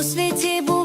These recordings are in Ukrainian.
У світі був.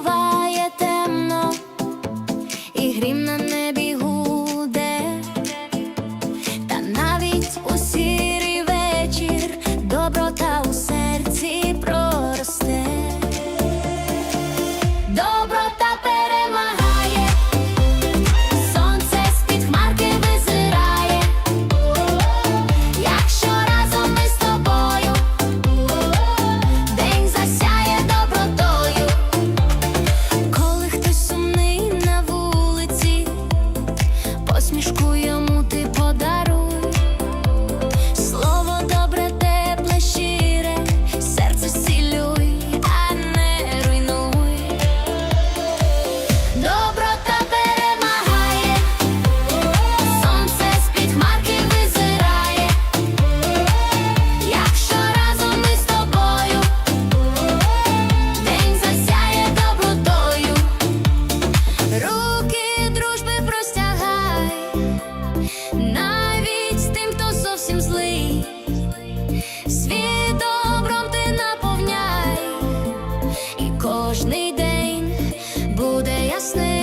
світ з тим, хто зовсім злий, світ добром ти наповняй, і кожний день буде ясний.